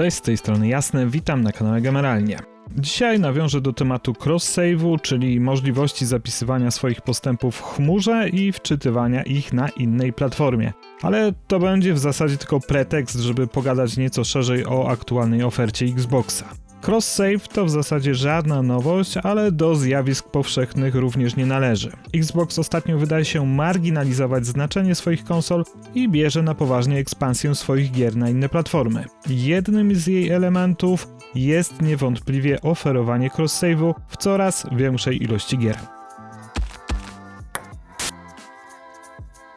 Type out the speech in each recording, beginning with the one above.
Cześć, z tej strony Jasne, witam na kanale Gameralnie. Dzisiaj nawiążę do tematu cross-save'u, czyli możliwości zapisywania swoich postępów w chmurze i wczytywania ich na innej platformie. Ale to będzie w zasadzie tylko pretekst, żeby pogadać nieco szerzej o aktualnej ofercie Xboxa. Cross-save to w zasadzie żadna nowość, ale do zjawisk powszechnych również nie należy. Xbox ostatnio wydaje się marginalizować znaczenie swoich konsol i bierze na poważnie ekspansję swoich gier na inne platformy. Jednym z jej elementów jest niewątpliwie oferowanie cross-save'u w coraz większej ilości gier.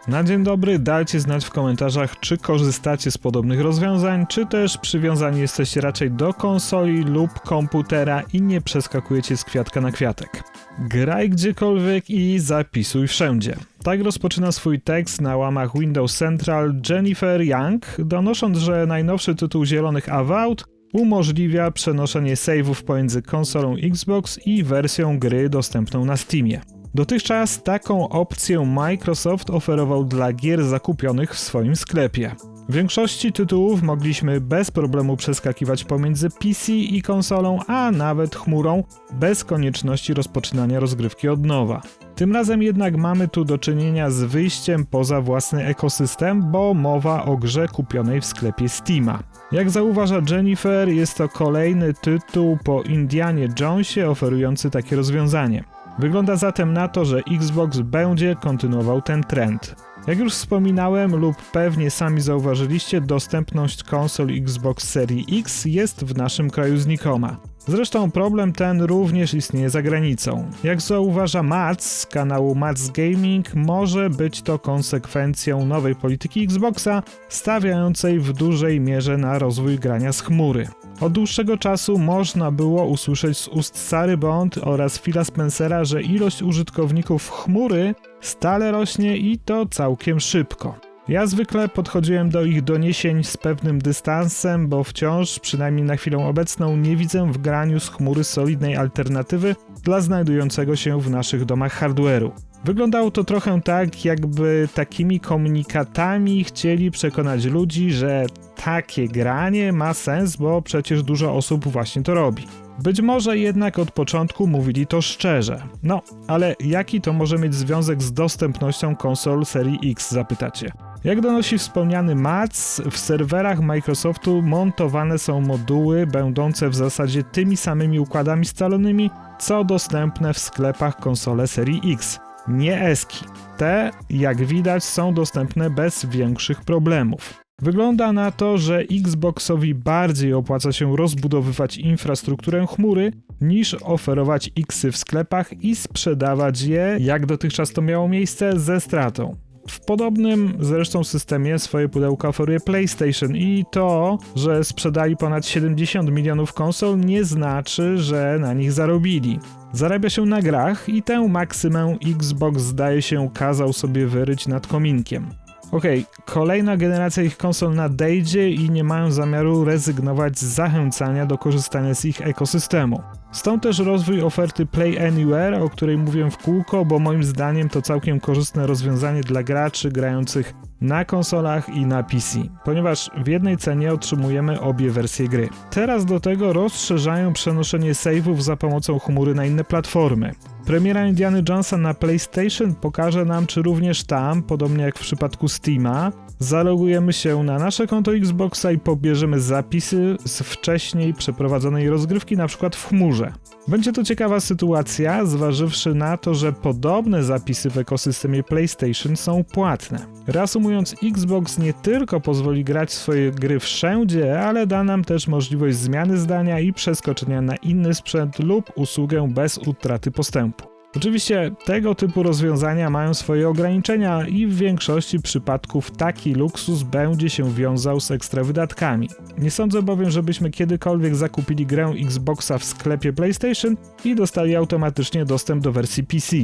Na dzień dobry dajcie znać w komentarzach, czy korzystacie z podobnych rozwiązań, czy też przywiązani jesteście raczej do konsoli lub komputera i nie przeskakujecie z kwiatka na kwiatek. Graj gdziekolwiek i zapisuj wszędzie. Tak rozpoczyna swój tekst na łamach Windows Central Jennifer Young, donosząc, że najnowszy tytuł Zielonych Avowed umożliwia przenoszenie save'ów pomiędzy konsolą Xbox i wersją gry dostępną na Steamie. Dotychczas taką opcję Microsoft oferował dla gier zakupionych w swoim sklepie. W większości tytułów mogliśmy bez problemu przeskakiwać pomiędzy PC i konsolą, a nawet chmurą, bez konieczności rozpoczynania rozgrywki od nowa. Tym razem jednak mamy tu do czynienia z wyjściem poza własny ekosystem, bo mowa o grze kupionej w sklepie Steama. Jak zauważa Jennifer, jest to kolejny tytuł po Indianie Jonesie oferujący takie rozwiązanie. Wygląda zatem na to, że Xbox będzie kontynuował ten trend. Jak już wspominałem lub pewnie sami zauważyliście, dostępność konsol Xbox Series X jest w naszym kraju znikoma. Zresztą problem ten również istnieje za granicą. Jak zauważa Mats z kanału Mats Gaming, może być to konsekwencją nowej polityki Xboxa, stawiającej w dużej mierze na rozwój grania z chmury. Od dłuższego czasu można było usłyszeć z ust Sary Bond oraz Phila Spencera, że ilość użytkowników chmury stale rośnie i to całkiem szybko. Ja zwykle podchodziłem do ich doniesień z pewnym dystansem, bo wciąż, przynajmniej na chwilę obecną, nie widzę w graniu z chmury solidnej alternatywy dla znajdującego się w naszych domach hardware'u. Wyglądało to trochę tak, jakby takimi komunikatami chcieli przekonać ludzi, że takie granie ma sens, bo przecież dużo osób właśnie to robi. Być może jednak od początku mówili to szczerze. No, ale jaki to może mieć związek z dostępnością konsol serii X, zapytacie? Jak donosi wspomniany Mats, w serwerach Microsoftu montowane są moduły będące w zasadzie tymi samymi układami scalonymi, co dostępne w sklepach konsole serii X. Nie eski. Te, jak widać, są dostępne bez większych problemów. Wygląda na to, że Xboxowi bardziej opłaca się rozbudowywać infrastrukturę chmury, niż oferować Xy w sklepach i sprzedawać je, jak dotychczas to miało miejsce, ze stratą. W podobnym zresztą systemie swoje pudełka oferuje PlayStation i to, że sprzedali ponad 70 milionów konsol nie znaczy, że na nich zarobili. Zarabia się na grach i tę maksymę Xbox zdaje się kazał sobie wyryć nad kominkiem. Okej, okay, kolejna generacja ich konsol nadejdzie i nie mają zamiaru rezygnować z zachęcania do korzystania z ich ekosystemu. Stąd też rozwój oferty Play Anywhere, o której mówię w kółko, bo moim zdaniem to całkiem korzystne rozwiązanie dla graczy grających na konsolach i na PC, ponieważ w jednej cenie otrzymujemy obie wersje gry. Teraz do tego rozszerzają przenoszenie save'ów za pomocą chmury na inne platformy. Premiera Indiana Jonesa na PlayStation pokaże nam, czy również tam, podobnie jak w przypadku Steama, zalogujemy się na nasze konto Xboxa i pobierzemy zapisy z wcześniej przeprowadzonej rozgrywki, na przykład w chmurze. Będzie to ciekawa sytuacja, zważywszy na to, że podobne zapisy w ekosystemie PlayStation są płatne. Reasumując, Xbox nie tylko pozwoli grać swoje gry wszędzie, ale da nam też możliwość zmiany zdania i przeskoczenia na inny sprzęt lub usługę bez utraty postępu. Oczywiście tego typu rozwiązania mają swoje ograniczenia i w większości przypadków taki luksus będzie się wiązał z ekstra wydatkami. Nie sądzę bowiem, żebyśmy kiedykolwiek zakupili grę Xboxa w sklepie PlayStation i dostali automatycznie dostęp do wersji PC.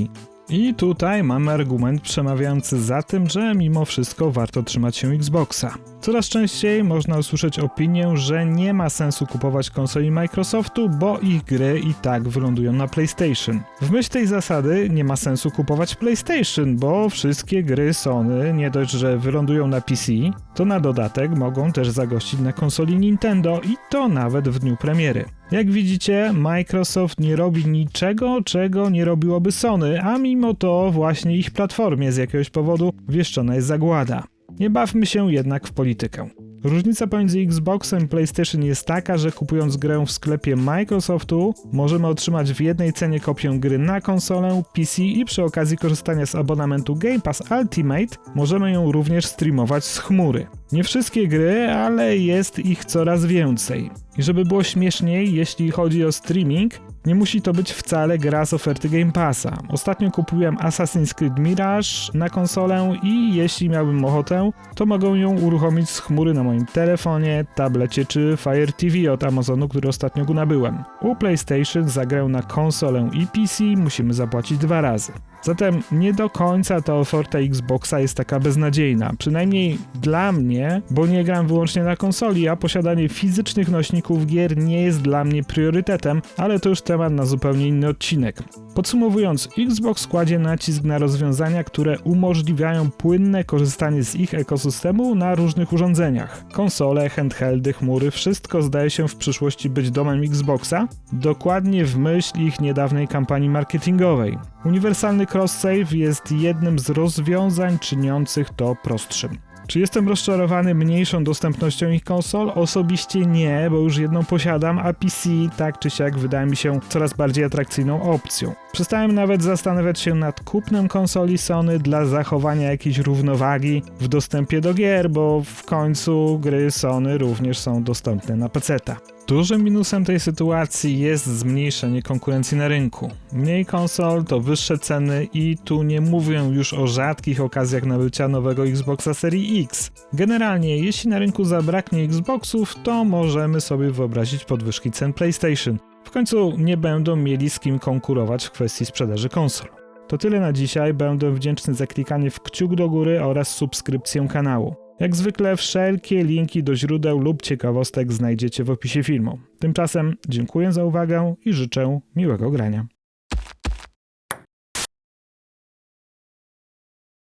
I tutaj mamy argument przemawiający za tym, że mimo wszystko warto trzymać się Xboxa. Coraz częściej można usłyszeć opinię, że nie ma sensu kupować konsoli Microsoftu, bo ich gry i tak wylądują na PlayStation. W myśl tej zasady nie ma sensu kupować PlayStation, bo wszystkie gry Sony nie dość, że wylądują na PC, to na dodatek mogą też zagościć na konsoli Nintendo i to nawet w dniu premiery. Jak widzicie, Microsoft nie robi niczego, czego nie robiłoby Sony, a mimo to właśnie ich platformie z jakiegoś powodu wieszczona jest zagłada. Nie bawmy się jednak w politykę. Różnica pomiędzy Xboxem i PlayStation jest taka, że kupując grę w sklepie Microsoftu możemy otrzymać w jednej cenie kopię gry na konsolę, PC i przy okazji korzystania z abonamentu Game Pass Ultimate możemy ją również streamować z chmury. Nie wszystkie gry, ale jest ich coraz więcej. I żeby było śmieszniej, jeśli chodzi o streaming, nie musi to być wcale gra z oferty Game Passa. Ostatnio kupiłem Assassin's Creed Mirage na konsolę i jeśli miałbym ochotę, to mogę ją uruchomić z chmury na moim telefonie, tablecie czy Fire TV od Amazonu, który ostatnio go nabyłem. U PlayStation za grę na konsolę i PC musimy zapłacić dwa razy. Zatem nie do końca ta oferta Xboxa jest taka beznadziejna, przynajmniej dla mnie, bo nie gram wyłącznie na konsoli, a posiadanie fizycznych nośników gier nie jest dla mnie priorytetem, ale to już temat na zupełnie inny odcinek. Podsumowując, Xbox kładzie nacisk na rozwiązania, które umożliwiają płynne korzystanie z ich ekosystemu na różnych urządzeniach. Konsole, handheldy, chmury, wszystko zdaje się w przyszłości być domem Xboxa, dokładnie w myśl ich niedawnej kampanii marketingowej. Uniwersalny cross-save jest jednym z rozwiązań czyniących to prostszym. Czy jestem rozczarowany mniejszą dostępnością ich konsol? Osobiście nie, bo już jedną posiadam, a PC tak czy siak wydaje mi się coraz bardziej atrakcyjną opcją. Przestałem nawet zastanawiać się nad kupnem konsoli Sony dla zachowania jakiejś równowagi w dostępie do gier, bo w końcu gry Sony również są dostępne na PC-ta. Dużym minusem tej sytuacji jest zmniejszenie konkurencji na rynku. Mniej konsol to wyższe ceny i tu nie mówię już o rzadkich okazjach nabycia nowego Xboxa serii X. Generalnie, jeśli na rynku zabraknie Xboxów, to możemy sobie wyobrazić podwyżki cen PlayStation. W końcu nie będą mieli z kim konkurować w kwestii sprzedaży konsol. To tyle na dzisiaj, będę wdzięczny za klikanie w kciuk do góry oraz subskrypcję kanału. Jak zwykle wszelkie linki do źródeł lub ciekawostek znajdziecie w opisie filmu. Tymczasem dziękuję za uwagę i życzę miłego grania.